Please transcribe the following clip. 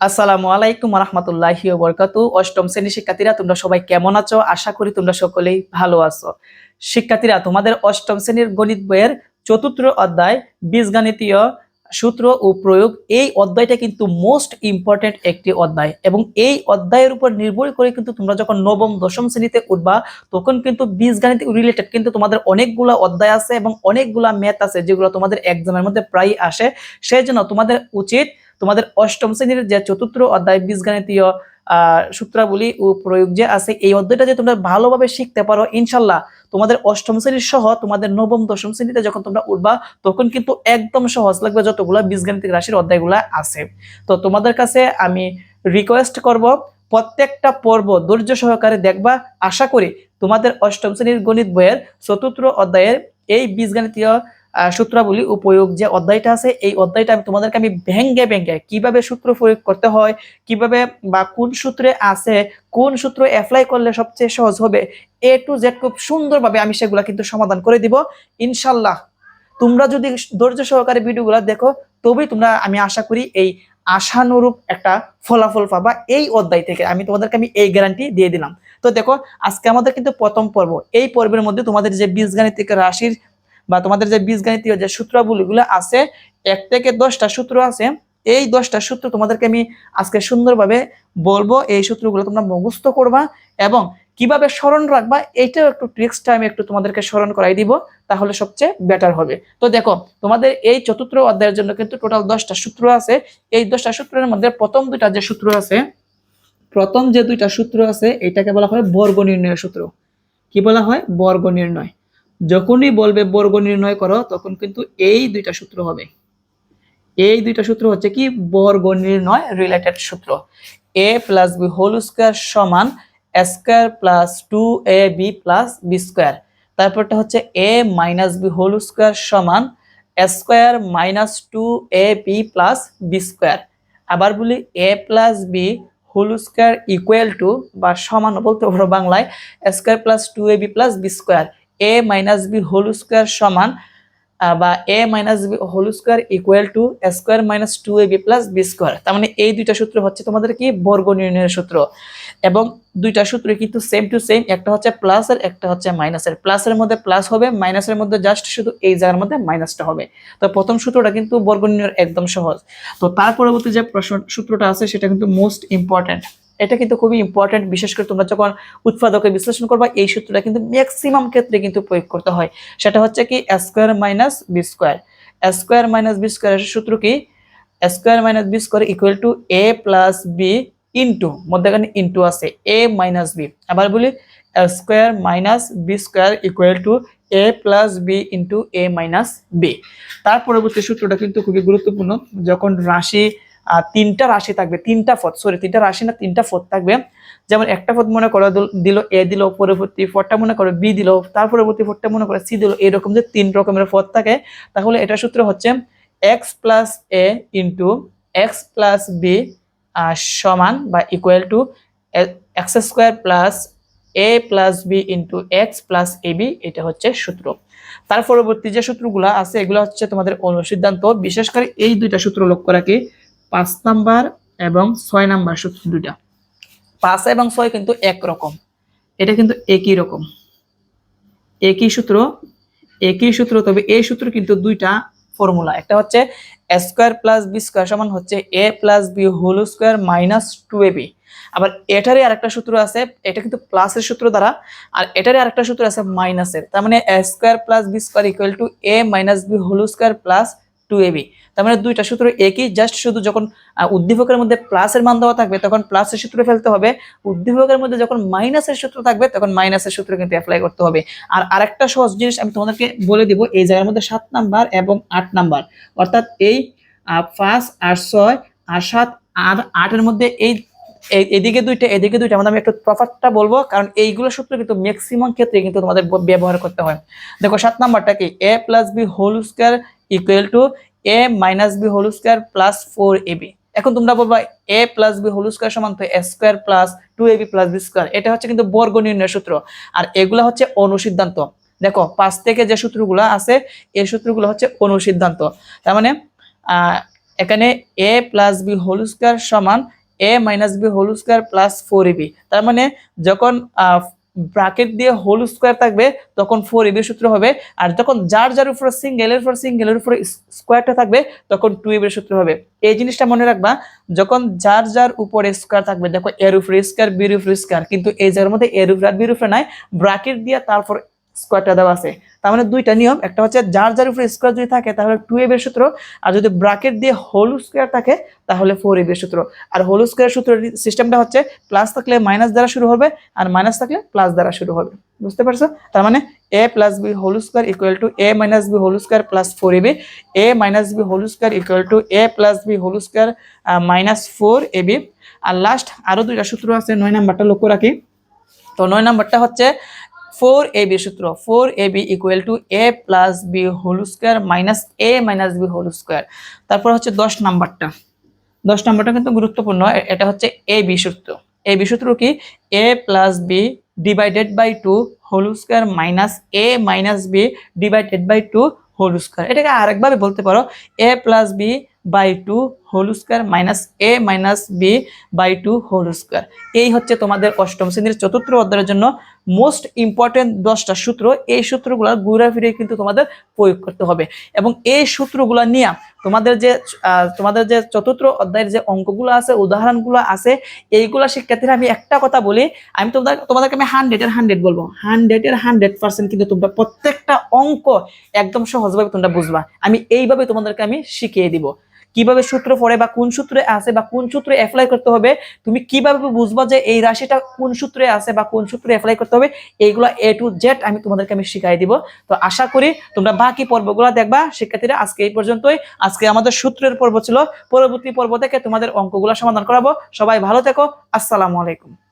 আসসালামু আলাইকুম রহমতুল্লাহি বরকাতু অষ্টম শ্রেণির শিক্ষার্থীরা, তোমরা সবাই কেমন আছো? আশা করি তোমরা সকলেই ভালো আছো। শিক্ষার্থীরা, তোমাদের অষ্টম শ্রেণির গণিত বইয়ের চতুর্থ অধ্যায় বীজগণিতীয় সূত্র ও প্রয়োগ, এই অধ্যায়টা কিন্তু মোস্ট ইম্পর্টেন্ট একটি অধ্যায় এবং এই অধ্যায়ের উপর নির্ভর করে কিন্তু তোমরা যখন নবম, দশম শ্রেণীতে উঠবা, তখন কিন্তু বীজগণিত রিলেটেড কিন্তু তোমাদের অনেকগুলা অধ্যায় আছে এবং অনেকগুলা ম্যাথ আছে যেগুলো তোমাদের এক্সামের মধ্যে প্রায় আসে। সেই জন্য তোমাদের উচিত তোমাদের অষ্টম শ্রেণির যে চতুর্থ অধ্যায় বীজগণিতীয় সূত্রাবলী ও প্রয়োগ যে আছে, এই অধ্যায়টা যে তোমরা ভালোভাবে শিখতে পারো, ইনশাল্লাহ তোমাদের অষ্টম শ্রেণির সহ তোমাদের নবম, দশম শ্রেণীতে যখন তোমরা উঠবা, তখন কিন্তু একদম সহজ লাগবে যতগুলো বীজগণিতিক রাশির অধ্যায়গুলো আছে। তো তোমাদের কাছে আমি রিকোয়েস্ট করব, প্রত্যেকটা পর্ব ধৈর্য সহকারে দেখবা। আশা করি তোমাদের অষ্টম শ্রেণির গণিত বইয়ের চতুর্থ অধ্যায়ের এই বীজগণিতীয় সূত্রাবলী উপয়োগ যে অধ্যায়টা আছে, এই অধ্যায়টা আমি তোমাদেরকে আমি ভেঙ্গে ভেঙ্গে কীভাবে সূত্র প্রয়োগ করতে হয়, কীভাবে বা কোন সূত্রে আছে, কোন সূত্র অ্যাপ্লাই করলে সবচেয়ে সহজ হবে এ টু জেড খুব সুন্দরভাবে আমি সেগুলা কিন্তু সমাধান করে দিব। ইনশাল্লাহ তোমরা যদি ধৈর্য সহকারে ভিডিওগুলো দেখো, তবেই তোমরা আমি আশা করি এই আশানুরূপ একটা ফলাফল পাবা এই অধ্যায় থেকে। আমি তোমাদেরকে আমি এই গ্যারান্টি দিয়ে দিলাম। তো দেখো, আজকে আমাদের কিন্তু প্রথম পর্ব। এই পর্বের মধ্যে তোমাদের যে বীজগাণিতিক রাশির বা তোমাদের যে বীজগাণিতীয় যে সূত্রাবলীগুলো আছে, এক থেকে দশটা সূত্র আছে, এই দশটা সূত্র তোমাদেরকে আমি আজকে সুন্দরভাবে বলব, এই সূত্রগুলো তোমরা মুখস্থ করবা এবং কীভাবে স্মরণ রাখবা, এইটাও একটু ট্রিক্সটা আমি একটু তোমাদেরকে স্মরণ করাই দিব, তাহলে সবচেয়ে বেটার হবে। তো দেখো, তোমাদের এই চতুর্থ অধ্যায়ের জন্য কিন্তু টোটাল দশটা সূত্র আছে। এই দশটা সূত্রের মধ্যে প্রথম দুইটা যে সূত্র আছে, প্রথম যে দুইটা সূত্র আছে, এটাকে বলা হয় বর্গ নির্ণয় সূত্র। কি বলা হয়? বর্গ নির্ণয়। যখনই বলবে বর্গ নির্ণয় করো, তখন কিন্তু এই দুইটা সূত্র হবে। এই দুইটা সূত্র হচ্ছে কি? বর্গ নির্ণয় রিলেটেড সূত্র। A plus B whole square সমান square plus two A B plus B square তারপরটা হচ্ছে A minus B whole square সমান square minus two A B plus B square আবার বলি A plus B whole square equal to বা সমান বলতে পারো বাংলায় square plus two A B plus B square A minus B whole square সমান বা A minus B whole square equal to square minus two A B plus B square তার মানে এই দুইটা সূত্র হচ্ছে তোমাদের কি? বর্গ নির্ণয়ের সূত্র। এবং দুইটা সূত্র কিন্তু সেম টু সেম একটা হচ্ছে প্লাস আর একটা হচ্ছে মাইনাসের প্লাসের মধ্যে প্লাস হবে মাইনাসের মধ্যে জাস্ট শুধু এই জায়গার মধ্যে মাইনাসটা হবে। তো প্রথম সূত্রটা কিন্তু বর্গ নির্ণয়ের একদম সহজ। তো তার পরবর্তী যে প্রশ্ন সূত্রটা আছে, সেটা কিন্তু মোস্ট ইম্পর্ট্যান্ট এটা কিন্তু খুবই ইম্পর্ট্যান্ট বিশেষ করে তোমরা যখন উৎপাদকে বিশ্লেষণ করবা, এই সূত্রটা কিন্তু ম্যাক্সিমাম ক্ষেত্রে কিন্তু প্রয়োগ করতে হয়। সেটা হচ্ছে কি square minus B square square minus B স্কোয়ারের সূত্র কি? Square minus B square equal to A plus B into মধ্যখানে ইন্টু আছে এ মাইনাস বি আবার বলি square minus B square equal to A plus B into A minus B তার পরবর্তী সূত্রটা কিন্তু খুবই গুরুত্বপূর্ণ, যখন রাশি তিনটা রাশি থাকবে, তিনটা পদ সরি তিনটা রাশি না, তিনটা পদ থাকবে। যেমন একটা পদ মনে করো দিল- এ দিল, পরবর্তী পদটা মনে করো বি দিল, তার পরবর্তী পদটা মনে করো সি দিল, এরকম যে তিন রকমের পদ থাকে। তাহলে এটা সূত্র হচ্ছে X plus A into X plus B সমান বা equal to X square plus A plus B into X plus A B এটা হচ্ছে সূত্র। তার পরবর্তী যে সূত্রগুলো আছে, এগুলো হচ্ছে তোমাদের অনুসিদ্ধান্ত। বিশেষ করে এই দুইটা সূত্র লক্ষ্য রাখি। পাঁচ নাম্বার এবং ছয় নাম্বার সূত্র দুইটা। পাঁচ এবং ছয় কিন্তু একরকম এটা কিন্তু একই রকম। একই সূত্র একই সূত্র তবে এই সূত্র কিন্তু দুইটা ফর্মুলা একটা হচ্ছে স্কোয়ার প্লাস বি স্কোয়ার সমান হচ্ছে A plus B whole square minus two A B আবার এটারই আরেকটা সূত্র আছে এটা কিন্তু প্লাসের সূত্র দ্বারা আর এটারই আরেকটা সূত্র আছে মাইনাসের তার মানে square plus B square equal to A minus B whole square plus two A B তার মানে দুইটা সূত্র একই জাস্ট শুধু যখন উদ্দীপকের মধ্যে প্লাসের মান দেওয়া থাকবে, তখন প্লাসের সূত্র ফেলতে হবে। উদ্দীপকের মধ্যে যখন মাইনাসের সূত্র থাকবে, তখন মাইনাসের সূত্র কিন্তু অ্যাপ্লাই করতে হবে। আর আরেকটা সহজ জিনিস আমি তোমাদেরকে বলে দিব, এই জায়গার মধ্যে সাত নাম্বার এবং আট নাম্বার। অর্থাৎ এই পাঁচ আর ছয় আর সাত আর আটের মধ্যে এই এদিকে দুইটা এদিকে দুইটা। আমাদের আমি একটু তফাৎটা বলব, কারণ এইগুলো সূত্র কিন্তু ম্যাক্সিমাম ক্ষেত্রে কিন্তু তোমাদের ব্যবহার করতে হয়। দেখো, সাত নাম্বারটা কি? A plus B whole square equal to A minus B whole square plus four A B এখন তোমরা বলবা A plus B whole square সমান তো A square plus two A B plus B square এটা হচ্ছে কিন্তু বর্গ নির্ণয় সূত্র। আর এগুলা হচ্ছে অনুসিদ্ধান্ত। দেখো, পাঁচ থেকে যে সূত্রগুলো আছে এই সূত্রগুলো হচ্ছে অনুসিদ্ধান্ত। তার মানে এখানে A plus B whole square সমান A minus B whole square plus four AB তার মানে যখন ব্রাকেট দিয়ে হোল স্কোয়ার থাকবে, তখন ফোর এবি সূত্র হবে। আর যখন যার যার উপরে সিঙ্গেলের উপর সিঙ্গেলের উপরে স্কোয়ারটা থাকবে, তখন টু এবি সূত্র হবে। এই জিনিসটা মনে রাখবা, যখন যার যার উপরে স্কোয়ার থাকবে, দেখো এর উপরে স্কোয়ার বির উপরে স্কোয়ার কিন্তু এই জায়গার মধ্যে এর উপরে আর বির উপরে নাই ব্রাকেট দিয়ে তারপর স্কোয়ারটা দেওয়া আছে। তার মানে দুইটা নিয়ম, একটা হচ্ছে যার যার উপরে স্কোয়ার যদি থাকে, তাহলে টু এর সূত্র, আর যদি ব্রাকেট দিয়ে হোল স্কোয়ার থাকে, তাহলে ফোর এর সূত্র। আর হোল স্কোয়ার সূত্র সিস্টেমটা হচ্ছে প্লাস থাকলে মাইনাস দ্বারা শুরু হবে, আর মাইনাস থাকলে প্লাস দ্বারা শুরু হবে। বুঝতে পারছ? তার মানে A plus B whole square equal to A minus B whole square plus four AB A minus B whole square equal to A plus B whole square minus four AB R last আরও দুইটা সূত্র আছে, নয় নাম্বারটা লক্ষ্য রাখি। তো নয় নাম্বারটা হচ্ছে ফোর এ বি সূত্র, four A B equal to A plus B whole square minus A minus B whole square তারপর হচ্ছে দশ নাম্বারটা। দশ নাম্বারটা কিন্তু গুরুত্বপূর্ণ এটা হচ্ছে এ বি সূত্র। এ বি সূত্র কি? A plus B divided by two whole square minus A minus B divided by two whole square এটাকে আরেকভাবে বলতে পারো A plus B by two whole square minus A minus B by two whole square. এই হচ্ছে তোমাদের অষ্টম শ্রেণির চতুর্থ অধ্যায়ের জন্য মোস্ট ইম্পর্টেন্ট দশটা সূত্র। এই সূত্রগুলো ঘুরে ফিরে কিন্তু তোমাদের প্রয়োগ করতে হবে। এবং এই সূত্রগুলো নিয়ে তোমাদের যে তোমাদের যে চতুর্থ অধ্যায়ের যে অঙ্কগুলো আছে, উদাহরণগুলো আছে, এইগুলা শিক্ষার্থীরা আমি একটা কথা বলি, আমি তোমাদের, তোমাদেরকে আমি হান্ড্রেডের হান্ড্রেড বলব। হান্ড্রেডের হান্ড্রেড পার্সেন্ট কিন্তু তোমরা প্রত্যেকটা অঙ্ক একদম সহজভাবে তোমরা বুঝবা। আমি এইভাবে তোমাদেরকে আমি শিখিয়ে দিব। কীভাবে সূত্র পড়ে বা কোন সূত্রে আছে বা কোন সূত্রে অ্যাপ্লাই করতে হবে, তুমি কীভাবে বুঝবা যে এই রাশিটা কোন সূত্রে আছে বা কোন সূত্রে অ্যাপ্লাই করতে হবে এইগুলো এ টু জেড আমি তোমাদেরকে আমি শিখাই দিব। তো আশা করি তোমরা বাকি পর্বগুলো দেখবা। শিক্ষার্থীরা, আজকে এই পর্যন্তই। আজকে আমাদের সূত্রের পর্ব ছিল। পরবর্তী পর্ব থেকে তোমাদের অঙ্কগুলো সমাধান করাবো। সবাই ভালো থেকো। আসসালামু আলাইকুম।